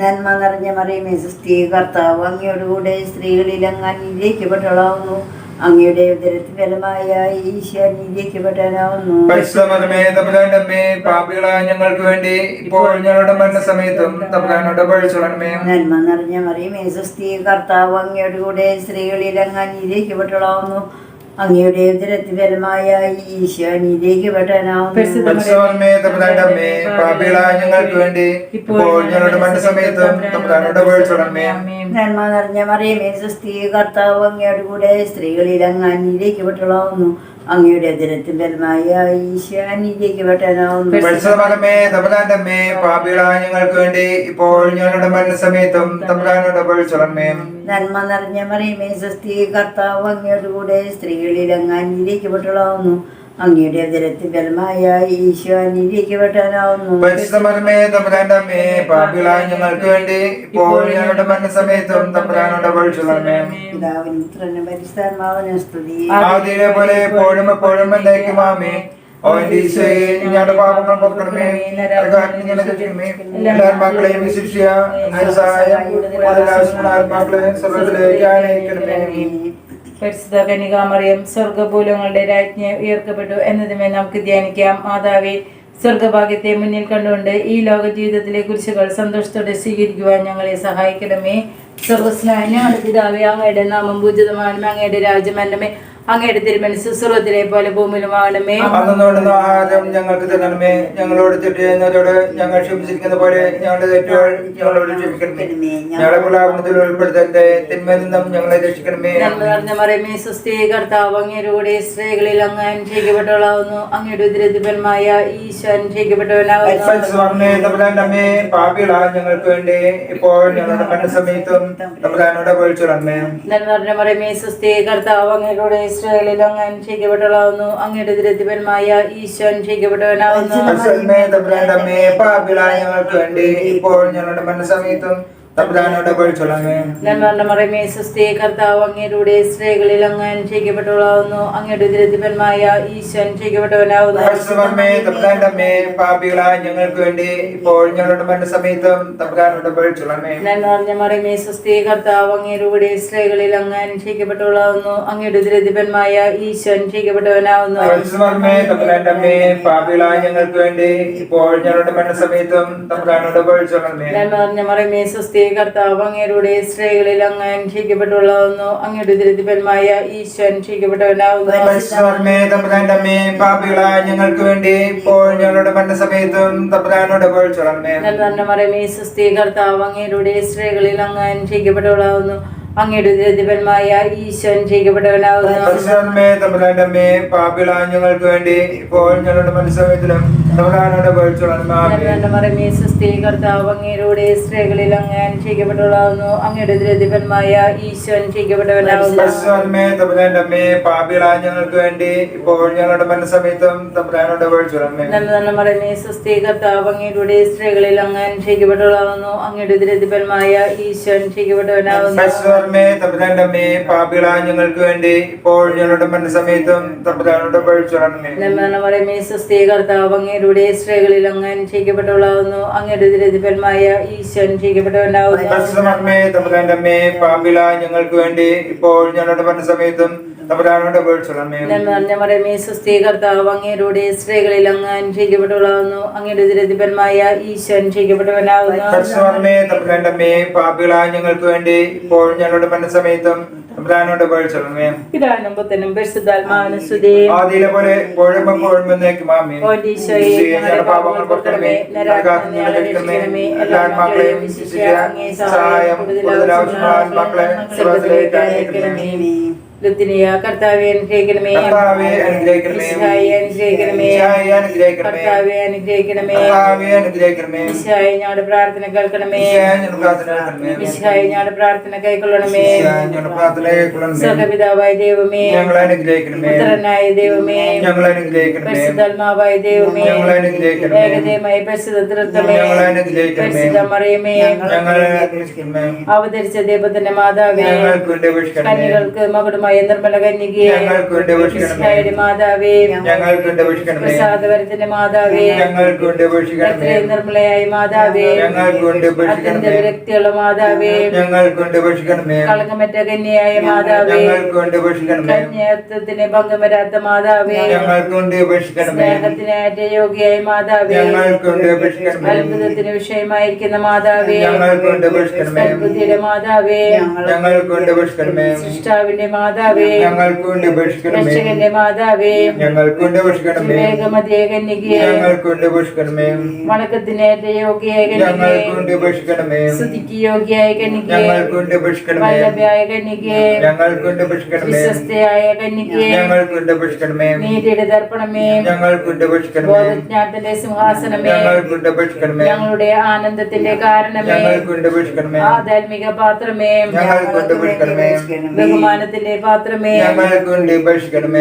നന്മ നിറഞ്ഞ മറിയമേ സ്ത്രീ കർത്താവ് അങ്ങയോടുകൂടെ സ്ത്രീകളിൽ അങ്ങ് അനുഗ്രഹിക്കപ്പെട്ടവളാവുന്നു അങ്ങയുടെ ഉദരത്തിൽ ഫലമായ ഈശോ അനുഗ്രഹിക്കപ്പെട്ടവനാവുന്നു പരിശുദ്ധമേ തമ്പുരാനമ്മേ പാപികളായ ഞങ്ങൾക്ക് വേണ്ടി ഇപ്പോൾ ഞങ്ങളുടെ മരണസമയത്തും തമ്പുരാനോട് നന്മ നിറഞ്ഞ മറിയമേ സുസ്ഥി കർത്താവ് അങ്ങയുടെ കൂടെ സ്ത്രീകളിൽ അങ്ങ് അനുഗ്രഹിക്കപ്പെട്ടവളാവുന്നു. അങ്ങയുടെ ഉദരത്തിപരമായ ഫലമായ ഈശോ അനുഗ്രഹിക്കപ്പെട്ടവനാവുന്നു പരിശുദ്ധമേ തമ്പുരാനമ്മേ പാപികളായ ഞങ്ങൾക്ക് വേണ്ടി ഇപ്പോഴും ഞങ്ങളുടെ മരണസമയത്തും തമ്പുരാനോട് അപേക്ഷിക്കണമേ നന്മ നിറഞ്ഞ മറിയമേ സുസ്ഥി കർത്താവ് അങ്ങയോട് കൂടെ സ്ത്രീകളിൽ അങ്ങ് അനുഗ്രഹിക്കപ്പെട്ടവളാവുന്നു അങ്ങയുടെ ഉദരത്തിൻ ഫലമായ ഈശാനിലേക്ക് പാപികളായ ഞങ്ങൾക്ക് വേണ്ടി ഇപ്പോൾ ഞങ്ങളുടെ മരണസമയത്തും നന്മ നിറഞ്ഞ മറിയമേ സ്വസ്തി കർത്താവ് അങ്ങയുടെ കൂടെ സ്ത്രീകളിൽ അങ്ങ് അനുഗ്രഹിക്കപ്പെട്ടവളാവുന്നു അങ്ങയുടെ ഉദരത്തിൻ ഫലമായ ഈശോ അനുഗ്രഹിക്കപ്പെട്ടവനാവുന്നു പരിശുദ്ധമേ തമ്പുരാനമ്മേ പാപികളായ ഞങ്ങൾക്ക് വേണ്ടി ഇപ്പോഴും ഞങ്ങളുടെ മരണസമയത്തും തമ്പുരാനോട് അപേക്ഷിക്കണമേ. പിതാവിനും പുത്രനും സ്തുതി. ആദ്യയിലെ പോലെ എപ്പോഴും എപ്പോഴും എന്നേക്കും ആമേ ഞങ്ങളുടെ പാപങ്ങൾ പൊറുക്കണമേ. എല്ലാ ആത്മാക്കളെയും വിശിഷ്യ സഹായം അതിലാവശ്യമുള്ള ആത്മാക്കളെ സ്വർഗത്തിലേക്ക് ആനയിക്കണമേ. പരിശുദ്ധ കനികാമറിയം സ്വർഗഭൂലങ്ങളുടെ രാജ്ഞി ഉയർക്കപ്പെട്ടു എന്നതുമേ നമുക്ക് ധ്യാനിക്കാം. മാതാവേ സ്വർഗഭാഗ്യത്തെ മുന്നിൽ കണ്ടുകൊണ്ട് ഈ ലോക ജീവിതത്തിലെ കുരിശുകൾ സന്തോഷത്തോടെ സ്വീകരിക്കുവാൻ ഞങ്ങളെ സഹായിക്കണമേ. സ്വർഗസ്നായ പിതാവേ അങ്ങയുടെ നാമം പൂജിതമാണമേ അങ്ങയുടെ രാജ്യം എന്നമേ അങ്ങയുടെ തിരുമനസ് സ്വർഗത്തിലെ പോലെ ഭൂമിയിലുമാകണമേ അന്നോടുന്ന ആഹാരം ഞങ്ങൾക്ക് തരണമേ. ഞങ്ങളോട് തെറ്റോട് ഞങ്ങൾ ക്ഷമിച്ചിരിക്കുന്ന പോലെ ഞങ്ങളുടെ തെറ്റുകൾ ഞങ്ങളോട് ക്ഷമിക്കണമേ. ഞങ്ങളെ പ്രലാപനത്തിൽ ഉൾപ്പെടുത്തേ തിന്മയിൽ നിന്നും ഞങ്ങളെ രക്ഷിക്കണമേ. നടന്ന മറിയമേ സുസ്ഥി കർത്താവ് അങ്ങയുടെ സ്ത്രീകളിൽ അങ്ങ് അനുഷ്ഠിക്കപ്പെട്ടവളാവുന്നു അങ്ങയുടെ ഉദരത്തിപരമായ ഈശോ അനുഗ്രഹിക്കപ്പെട്ടവനാവുന്നു. പരിശുദ്ധമേ പാപികളായ ഞങ്ങൾക്ക് വേണ്ടി ഇപ്പോൾ ഞങ്ങളുടെ മനസ്സമയത്തും തമ്പുരാനോട് അപേക്ഷിക്കണമേ നന്മ നടന്ന മറിയമേ സുസ്ഥി കർത്താവ് അങ്ങയുടെ സ്ത്രീകളിൽ അങ്ങ് അനുഗ്രഹിക്കപ്പെട്ടവളാവുന്നു അങ്ങയുടെ ഉദരത്തിപരമായ ഈശോ പാപികളായ ഞങ്ങൾക്ക് വേണ്ടി ഇപ്പോൾ ഞങ്ങളുടെ മനസ്സമയത്തും തമ്പുരാനോട് മറിയമേ കർത്താവ് അങ്ങയുടെ സ്ത്രീകളിൽ അങ്ങ് അങ്ങയുടെ പാപികളായ ഞങ്ങൾക്ക് വേണ്ടി ഇപ്പോൾ ഞങ്ങളുടെ മനസ്സമയത്തും തമ്പുരാനോട് മറിയമേ കർത്താവ് അങ്ങയുടെ സ്ത്രീകളിൽ അങ്ങ് അനുഷ്ഠിക്കപ്പെട്ടവളാവുന്നു അങ്ങയുടെ ദുരിതപന്മായ ഈശ്വൻ പാപികളായ ഞങ്ങൾക്ക് വേണ്ടി ഇപ്പോൾ ഞങ്ങളുടെ മനസ്സമയത്തും തമ്പുരാനോട് അപേക്ഷിക്കണമേ നന്മ നിറഞ്ഞ മറിയമേ സുസ്ഥി കർത്താവ് അങ്ങയുടെ സ്ത്രീകളിൽ അങ്ങ് അനുഷ്ഠിക്കപ്പെട്ടുള്ളതെന്നു അങ്ങയുടെ ഉദരത്തിപരമായ ഈശോ തമ്പുരാനമ്മേ പാപികളായ ഞങ്ങൾക്ക് വേണ്ടി ഇപ്പോൾ ഞങ്ങളുടെ തമ്പുരാനോട് മറിയമേ സുസ്ഥി കർത്താവ് അങ്ങയുടെ സ്ത്രീകളിൽ അങ്ങ് അനുഗ്രഹിക്കപ്പെട്ടവളാവുന്നു അങ്ങയുടെ ഉദരത്തിപരമായ ഈശോ അനുഗ്രഹിക്കപ്പെട്ടവനാവുന്നു. പരിശുദ്ധമേ തമ്പുരാനമ്മേ പാപികളായ ഞങ്ങൾക്ക് വേണ്ടി ഇപ്പോൾ ഞങ്ങളുടെ മനസ്സമയത്തിലും കർത്താവ് സ്ത്രീകളിൽ അങ്ങ് അനുഗ്രഹിക്കപ്പെട്ടവളാവുന്നു അങ്ങയുടെ ഉദരത്തിപരമായ ഈശോ ഞങ്ങൾക്ക് വേണ്ടി ഇപ്പോൾ ഞങ്ങളുടെ മനസ്സമയത്തും തമ്പുരാനോട് നിറഞ്ഞ കർത്താവ് അങ്ങയുടെ സ്ത്രീകളിൽ അങ്ങ് അനുഗ്രഹിക്കപ്പെട്ടവളാവുന്നു അങ്ങയുടെ ഉദരത്തിപരമായ ഈശോ അനുഗ്രഹിക്കപ്പെട്ടവനാവുന്നു പരിശുദ്ധമേ തമ്പുരാനമ്മേ പാപികളായ ഞങ്ങൾക്ക് വേണ്ടി ഇപ്പോൾ ഞങ്ങളുടെ മനസ്സമയത്തും തമ്പുരാനോട് കർത്താവ് അങ്ങയുടെ സ്ത്രീകളിൽ അങ്ങ് അനുഷ്ഠിക്കപ്പെട്ടവളാകുന്നു അങ്ങയുടെ ഉദരത്തിപരമായ ഈശോ അനുഗ്രഹിക്കപ്പെട്ടവനാവുന്നു പരിശുദ്ധമേ തമ്പുരാനമ്മേ പാപികളായ ഞങ്ങൾക്ക് വേണ്ടി ഇപ്പോൾ ഞങ്ങളുടെ പറഞ്ഞ സമയത്തും കർത്താവ് അങ്ങയുടെ സ്ത്രീകളിൽ അങ്ങ് അനുഷ്ഠിക്കപ്പെട്ടവളാകുന്നു അങ്ങയുടെ ഉദരത്തിപരമായ ഈശോ അനുഗ്രഹിക്കപ്പെട്ടവനാവുന്നു പരിശുദ്ധമേ ഞങ്ങൾക്ക് വേണ്ടി ഇപ്പോൾ ഞങ്ങളുടെ സമയത്തും തമ്പുരാനോട് ഇതാണ് പിതാനും പുത്തനും പരിശുദ്ധാത്മാവിനും സ്തുതി. ആദിയിലെ പോലെ ഈശോയെ ആത്മാക്കളെയും സഹായം കൂടുതൽ ആവശ്യമുള്ള ആത്മാക്കളെ ലുത്തിനിയ കർത്താവെ അനുഗ്രഹിക്കണമേ. കർത്താവേ അനുഗ്രഹിക്കണമേ. മിശിഹായെ അനുഗ്രഹിക്കണമേ. മിശിഹായെ അനുഗ്രഹിക്കണമേ. കർത്താവെ അനുഗ്രഹിക്കണമേ. കർത്താവേ അനുഗ്രഹിക്കണമേ. മിശിഹായെ ഞങ്ങളുടെ പ്രാർത്ഥന കേൾക്കണമേ. ഞങ്ങളുടെ പ്രാർത്ഥന കൈക്കൊള്ളണമേ. സർഗപിതാവായ ദൈവമേ. ഞങ്ങളെ അനുഗ്രഹിക്കണമേ. പുത്രനായ ദൈവമേ. ഞങ്ങളെ അനുഗ്രഹിക്കണമേ. പരിശുദ്ധാത്മാവായ ദൈവമേ. ഞങ്ങളെ അനുഗ്രഹിക്കണമേ. ഏകദൈവമായ പരിശുദ്ധ തൃത്വമേ ഞങ്ങളെ അനുഗ്രഹിക്കണമേ. പരിശുദ്ധ മറിയമേ ഞങ്ങളെ അവതരിച്ച ദൈവത്തിന്റെ മാതാവേ. കന്യകൾക്ക് മകുടമായ നിർമ്മല കന്യകയെ ഞങ്ങൾക്ക് വേണ്ടി അപേക്ഷിക്കണമേ മിശിഹായുടെ മാതാവേ പ്രസാദവരത്തിന്റെ മാതാവേ എത്രയും നിർമ്മലയായ മാതാവേ അത്യന്ത വിരക്തിയുള്ള മാതാവേ കളങ്കമറ്റ കന്യയായ മാതാവേ കന്യാത്വത്തിന് ഭംഗം വരാത്ത മാതാവേ സ്നേഹത്തിന് യോഗ്യയായ മാതാവേ അത്ഭുതത്തിന് വിഷയമായിരിക്കുന്ന മാതാവേ അത്ഭുതിയുടെ മാതാവേ സൃഷ്ടാവിന്റെ മാതാവേ ഞങ്ങൾക്ക് വേണ്ടി അപേക്ഷിക്കണമേ മാതാവേ ഞങ്ങൾക്ക് വേണ്ടി അപേക്ഷിക്കണമേ വിവേകമതിയെ കന്യകയെ ഞങ്ങൾക്ക് വേണ്ടി അപേക്ഷിക്കണമേ വണക്കത്തിനേറ്റ യോഗ്യയായ ഞങ്ങൾക്ക് വേണ്ടി അപേക്ഷിക്കണമേ സ്തുതിക്ക് യോഗ്യായ കന്യകയെ ഞങ്ങൾക്ക് വേണ്ടി അപേക്ഷിക്കണമേ വല്ലഭയായ കന്യകയെ ഞങ്ങൾക്ക് വേണ്ടി അപേക്ഷിക്കണമേ വിശ്വസ്തയായ കന്യകയെ ഞങ്ങൾക്ക് വേണ്ടി അപേക്ഷിക്കണമേ നീതിയുടെ ദർപ്പണമേ ഞങ്ങൾക്ക് വേണ്ടി അപേക്ഷിക്കണമേ ബോധജ്ഞാനത്തിന്റെ സിംഹാസനമേ ഞങ്ങൾക്ക് വേണ്ടി അപേക്ഷിക്കണമേ ഞങ്ങളുടെ ആനന്ദത്തിന്റെ കാരണമേ ഞങ്ങൾക്ക് വേണ്ടി അപേക്ഷിക്കണമേ ആധ്യാത്മിക പാത്രമേ ഞങ്ങൾക്ക് വേണ്ടി അപേക്ഷിക്കണമേ ബഹുമാനത്തിന്റെ പാത്രമേ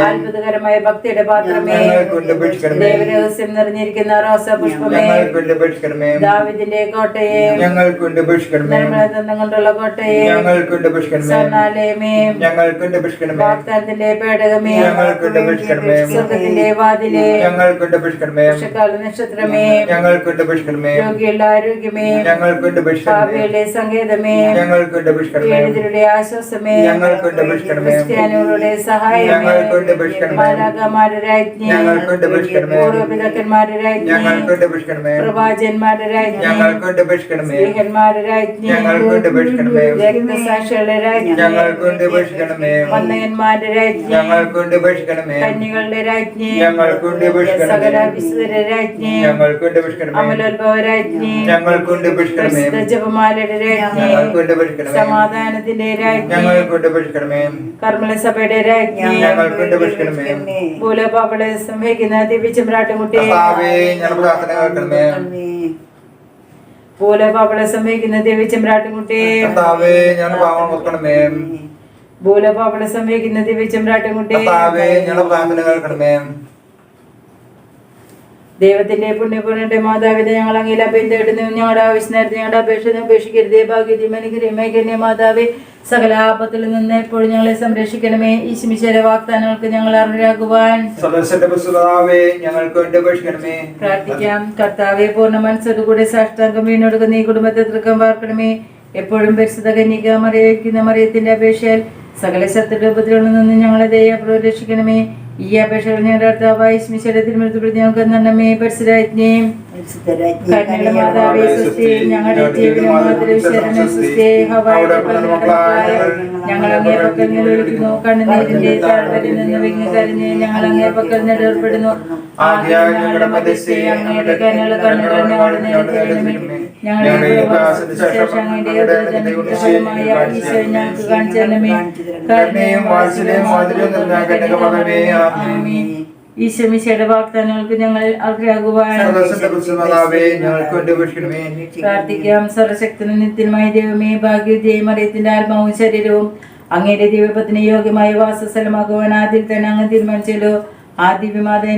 അത്ഭുതകരമായ ഭക്തിയുടെ പാത്രമേ ദേവരഹസ്യം നിറഞ്ഞിരിക്കുന്ന റോസാ പുഷ്പമേ ദാവിദിന്റെ കോട്ടയെ വേണ്ടി കൊണ്ടുള്ള കോട്ടയെ സ്വർണാലയമേ വാഗ്ദാനത്തിന്റെ പേടകമേ സ്വർഗത്തിന്റെ വാതിലെ ഞങ്ങൾക്ക് വേണ്ടി അപേക്ഷിക്കണമേ നക്ഷത്രമേ ഞങ്ങൾക്കുണ്ട് വേണ്ടി രോഗികളുടെ ആരോഗ്യമേ അപേക്ഷിക്കണമേ ഭാവിയുടെ സങ്കേതമേ വേണ്ടി അപേക്ഷിക്കണമേ ആശ്വാസമേ ഞങ്ങൾക്കുണ്ട് അപേക്ഷിക്കണമേ ക്രിസ്ത്യാനികളുടെ അപേക്ഷിക്കണമേ മാലാകമാരുടെ രാജ്ഞി പൂർവപിതാക്കന്മാരുടെ രാജ്ഞി പ്രവാചന്മാരുടെ രാജ്ഞി സ്ത്രീഹന്മാരുടെ രാജ്ഞി രക്തസാക്ഷികളുടെ രാജ്ഞി വന്ദകന്മാരുടെ രാജ്ഞി കന്യകളുടെ രാജ്ഞി സകല വിശുദ്ധരുടെ രാജ്ഞി അമലോത്ഭവ രാജ്ഞി ജപമാലയുടെ രാജ്ഞി സമാധാനത്തിന്റെ രാജ്ഞി ഞങ്ങൾക്ക് വേണ്ടി അപേക്ഷിക്കണമേ കർമ്മല സഭയുടെ രാജ്ഞി ഞങ്ങൾക്ക് വേണ്ടി അപേക്ഷിക്കണമേ ഭൂലോപാപളെ സംഭവിക്കുന്ന ദിവ്യചമ്പ്രാട്ടുകുട്ടി കർത്താവേ ഞങ്ങളുടെ പ്രാർത്ഥന കേൾക്കണമേ ഭൂലോപാപളെ സംഭവിക്കുന്ന ദിവ്യചമ്പ്രാട്ടുകുട്ടി കർത്താവേ ഞങ്ങളുടെ പാവം ഓർക്കണമേ ഭൂലോപാപളെ സംഭവിക്കുന്ന ദിവ്യചമ്പ്രാട്ടുകുട്ടി കർത്താവേ ഞങ്ങളുടെ പ്രാർത്ഥന കേൾക്കണമേ ദൈവത്തിന്റെ പുണ്യപൂർണന്റെ മാതാവിനെ ഞങ്ങൾ അങ്ങിൽ അഭയം തേടുന്നു ഞങ്ങളുടെ ആവശ്യം നേരത്തെ ഞങ്ങളുടെ അപേക്ഷ ഉപേക്ഷിക്കരുതേ ഭാഗ്യതയും അനുഗ്രഹമേഖന്യ മാതാവേ സകല ആപത്തിൽ നിന്ന് എപ്പോഴും ഞങ്ങളെ സംരക്ഷിക്കണമേ. ഈ ശിമിശേര വാഗ്ദാനങ്ങൾക്ക് ഞങ്ങൾ അറിയാകുവാൻ സദസ്യന്റെ പുസ്തകാവേ ഞങ്ങൾക്ക് വേണ്ടി അപേക്ഷിക്കണമേ. പ്രാർത്ഥിക്കാം. കർത്താവെ പൂർണ മനസ്സോടുകൂടെ സാഷ്ടാംഗം വീണൊടുക്കുന്ന ഈ കുടുംബത്തെ തൃക്കം പാർക്കണമേ. എപ്പോഴും പരിശുദ്ധ കന്യക മറിയിക്കുന്ന മറിയത്തിന്റെ അപേക്ഷയിൽ സകല ശത്രുരൂപത്തിലുള്ള നിന്ന് ഞങ്ങളെ ദയ രക്ഷിക്കണമേ ഈ അപേക്ഷകൾ ഞങ്ങളുടെ ഞങ്ങൾക്ക് നന്നമേ മാതാവേ ഞങ്ങളുടെ ഞങ്ങൾ അങ്ങേ പക്കൽ നിലവിളിക്കുന്നു കണ്ണുനീരിന്റെ താഴ്വരിൽ നിന്ന് വിങ്ങി കരഞ്ഞ് ഞങ്ങൾ അങ്ങേ പക്കൽ നിലവിൽപ്പെടുന്നു ആകയാൽ ഞങ്ങളുടെ മധ്യസ്ഥെ അങ്ങയുടെ കണ്ണുകൾ കണ്ണുകൾ ഞങ്ങളുടെ നേരത്തെ ഞങ്ങളുടെ ഞങ്ങൾക്ക് കരുണയും ആമേൻ. വാഗ്ദാനങ്ങൾക്ക് ഞങ്ങൾ പ്രാർത്ഥിക്കാം സർവശക്തനും നിത്യനുമായ ദൈവമേ ഭാഗ്യതയും അറിയത്തിന്റെ ആത്മാവും ശരീരവും അങ്ങയുടെ ദൈവപത്തിന് യോഗ്യമായ വാസസ്ഥലമാകുവാൻ ആദ്യം തന്നെ അങ്ങ് തീരുമാനിച്ചല്ലോ ആദ്യ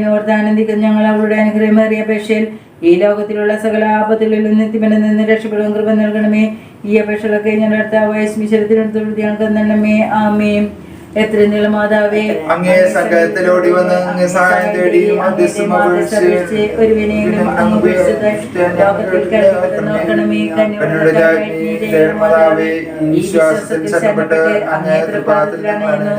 ഓർത്ത് ആനന്ദിക്കുന്ന ഞങ്ങൾ അവളുടെ അനുഗ്രഹമേറിയ അപേക്ഷയിൽ ഈ ലോകത്തിലുള്ള സകല ആപത്തുകളിൽ നിത്യമെന്ന് നിന്ന് രക്ഷപ്പെടുവാൻ കൃപ നൽകണമേ. ഈ അപേക്ഷകളൊക്കെ ഞങ്ങളുടെ അടുത്ത വയസ്മിശ്വരത്തിനടുത്ത് ഞങ്ങൾക്ക് നൽകണമേ ആമേം എത്ര നീള മാതാവേ അങ്ങേ സകലത്തിലോടി വന്ന് അങ്ങ് സഹായം തേടി മധ്യസ്ഥം അപേക്ഷിച്ച് ഒരു വിനയെങ്കിലും അങ്ങ് ഉപേക്ഷിച്ചത് ലോകത്തിൽ കഴിഞ്ഞു നോക്കണമേ. കന്നഡ ഈ വിശ്വാസത്തിൽ ശരണപ്പെട്ട് അങ്ങേ തൃപാദത്തിലാണ്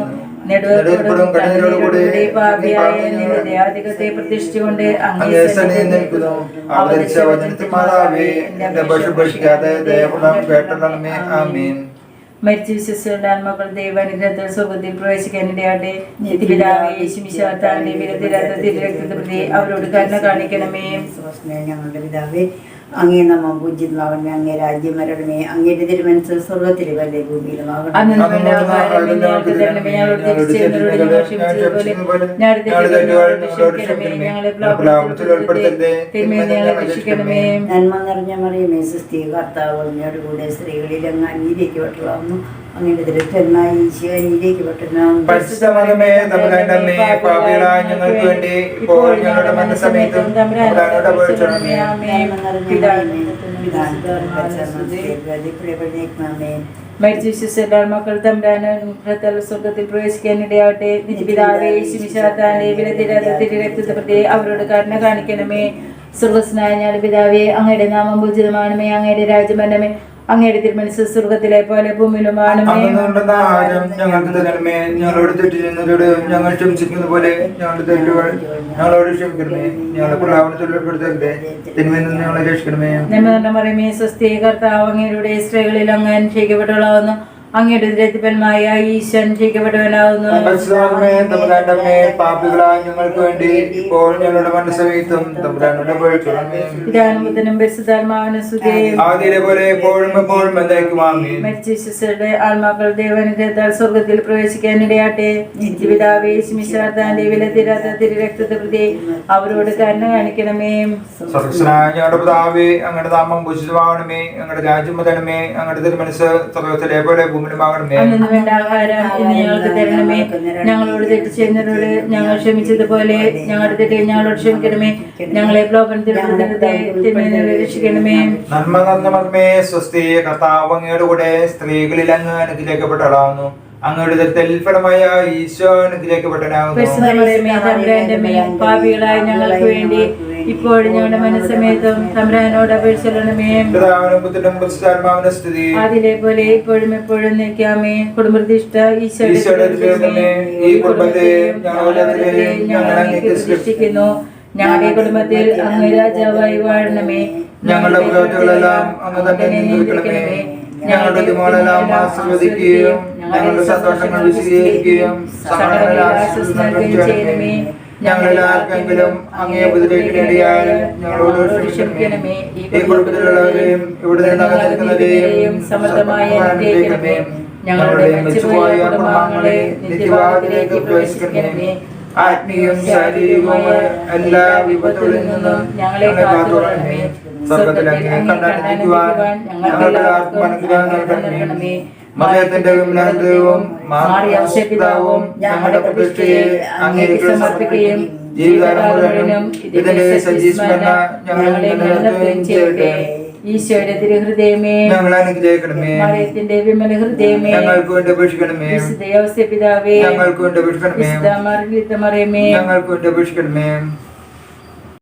കണ്ണീരോടുകൂടി പാപിയായ നിന്റെ അധികത്തെ പ്രതിഷ്ഠിച്ചുകൊണ്ട് അങ്ങേ സന്നിധിയിൽ നിൽക്കുന്നു. അവതരിച്ച വചനത്തിൽ മാതാവേ എന്റെ പശു ഭക്ഷിക്കാതെ ദയപുണം കേട്ടണമേ ആമീൻ. മരിച്ച വിശ്വസിച്ചുള്ള ആത്മാക്കൾ ദൈവാനുഗ്രഹത്തിൽ സ്വർഗത്തിൽ പ്രവേശിക്കാനിടയാട്ടെ പ്രതി അവരോട് കരുണ കാണിക്കണമേ. ഞങ്ങളുടെ പിതാവേ അങ്ങേ നമ്മ പൂജ്യമാകണമേ അങ്ങേ രാജ്യം വരണമേ അങ്ങയുടെ തിരുമനസ് സ്വർഗത്തിലെ വല്ലേ രക്ഷിക്കണമേ. നന്മ നിറഞ്ഞ മറിയമേ സുസ്ഥി കർത്താവ് അങ്ങയുടെ കൂടെ സ്ത്രീകളിൽ അങ്ങ് അനീതിക്ക് പെട്ടതാവുന്നു അങ്ങയുടെ പാപികളായ ഞങ്ങൾക്ക് വേണ്ടി ഇപ്പോൾ ഞങ്ങളുടെ തമ്പുരാനോട് അപേക്ഷിക്കണമേ മരിച്ച സ്വർഗത്തിൽ പ്രവേശിക്കാനിടയാവട്ടെ. പ്രതി അവരോട് കരുണ കാണിക്കണമേ. സ്വർഗസ്നായ ഞാൻ പിതാവേ അങ്ങയുടെ നാമം പൂജിതമാണമേ അങ്ങയുടെ രാജ്യം അങ്ങയുടെ തിരുമനസ് സ്വർഗത്തിലെ പോലെ ഭൂമിയിലുമാണ് ഞങ്ങൾക്ക് തരണമേ? ഞങ്ങളോട് തെറ്റ് ചെയ്യുന്നവരോട് ഞങ്ങൾ ക്ഷമിച്ചിരിക്കുന്ന പോലെ ഞങ്ങളുടെ തെറ്റുകൾ ഞങ്ങളോട് ക്ഷമിക്കണമേ. ഞങ്ങളെ പ്രലാപനത്തിൽ ഉൾപ്പെടുത്തരുതേ തിന്മയിൽ നിന്ന് ഞങ്ങളെ രക്ഷിക്കണമേ. നമ്മ പറയുമേ സ്വസ്ഥീകർത്താവ് അങ്ങയുടെ സ്ത്രീകളിൽ അങ്ങ് അനുഷ്ഠിക്കപ്പെട്ടവളാവുന്നു അങ്ങയുടെ തമ്പുരാന്റെ പാപികളായ ഞങ്ങൾക്ക് വേണ്ടി ഇപ്പോൾ ഞങ്ങളുടെ മനസ്സമയത്തും പരിശുദ്ധാത്മാവിനും പോലെ എപ്പോഴും എപ്പോഴും എന്നേക്കും ആമേൻ. മരിച്ച ശിശുരുടെ ആത്മാക്കൾ ദൈവാനുഗ്രഹത്താൽ സ്വർഗത്തിൽ നിത്യപിതാവേ വിലതിരാത്ത തിരുരക്തത്തെ പ്രതി അവരോട് കരുണ കാണിക്കണമേ. ഞങ്ങളുടെ പിതാവേ അങ്ങയുടെ നാമം അങ്ങയുടെ രാജ്യം വരണമേ. അങ്ങയുടെ തിരുമനസ് സ്വർഗത്തിലെ പോലെ ഭൂമിയിലുമാകണമേ ഞങ്ങൾക്ക് തരണമേ. ഞങ്ങളോട് തെറ്റ് ചെയ്യുന്നവരോട് ഞങ്ങൾ ക്ഷമിച്ചതുപോലെ ഞങ്ങളുടെ തെറ്റ് ഞങ്ങളോട് ക്ഷമിക്കണമേ. ഞങ്ങളെ പ്രലോഭനത്തിൽ രക്ഷിക്കണമേ. നന്മ മർമ്മേ സ്വസ്തി കർത്താവ് അങ്ങയുടെ കൂടെ സ്ത്രീകളിൽ അങ്ങ് അനുഗ്രഹിക്കപ്പെട്ടവളാവുന്നു. അങ്ങയുടെ ദരത്തിൽ ഫലമായ ഈശോ പാപികളായ ഞങ്ങൾക്ക് വേണ്ടി ഇപ്പോഴും ഞങ്ങളുടെ മനസ്സമേതം തമ്പ്രാനോട് അതിലെ പോലെ ഇപ്പോഴും എപ്പോഴും നിൽക്കാമേ. കുടുംബപ്രതിഷ്ഠ ഈശോയുടെ ഈ കുടുംബത്തെ ഞങ്ങൾ അങ്ങേക്ക് സൃഷ്ടിക്കുന്നു. ഞങ്ങളുടെ കുടുംബത്തിൽ അങ്ങ് രാജാവായി വാഴണമേ. ഞങ്ങളുടെ അങ്ങ് തന്നെ നിയന്ത്രിക്കണമേ ഞങ്ങളുടെ തിമോളെല്ലാം ആസ്വദിക്കുകയും ഞങ്ങളുടെ സന്തോഷങ്ങൾ വിശദീകരിക്കുകയും ഞങ്ങളെല്ലാവർക്കെങ്കിലും അങ്ങേ ഉപദ്രവിക്കേണ്ടിയാൽ ഞങ്ങളോട് ക്ഷമിക്കണമേ. ഈ കുടുംബത്തിലുള്ളവരെയും ഇവിടെ നിന്ന് അകന്നിരിക്കുന്നവരെയും സമൃദ്ധമായി അനുഗ്രഹിക്കണമേ. ഞങ്ങളുടെ മരിച്ചുപോയ കുടുംബാംഗങ്ങളെ നിത്യഭാഗത്തിലേക്ക് പ്രവേശിക്കണമേ. ആത്മീയവും ശാരീരികവുമായ എല്ലാ വിപത്തുകളിൽ നിന്നും ഞങ്ങളെ കാത്തുകൊള്ളണമേ. സ്വർഗത്തിൽ ഞങ്ങളുടെ നൽകണമേ. ഞങ്ങളുടെ പ്രതിഷ്ഠയെ അങ്ങേക്ക് സമർപ്പിക്കുകയും ജീവിതാരം ഇതിന്റെ സജീവ ഞങ്ങളെ നിലനിർത്തുകയും ചെയ്യട്ടെ. ഈശോയുടെ തിരുഹൃദയമേ. ഞങ്ങളെ അനുഗ്രഹിക്കണമേ. മറിയത്തിന്റെ വിമല ഹൃദയമേ. ഞങ്ങൾക്ക് വേണ്ടി അപേക്ഷിക്കണമേ. വിശുദ്ധ ഔസേപിതാവേ ഞങ്ങൾക്ക് വേണ്ടി അപേക്ഷിക്കണമേ. വിശുദ്ധ മറിയമേ ഞങ്ങൾക്ക് വേണ്ടി അപേക്ഷിക്കണമേ.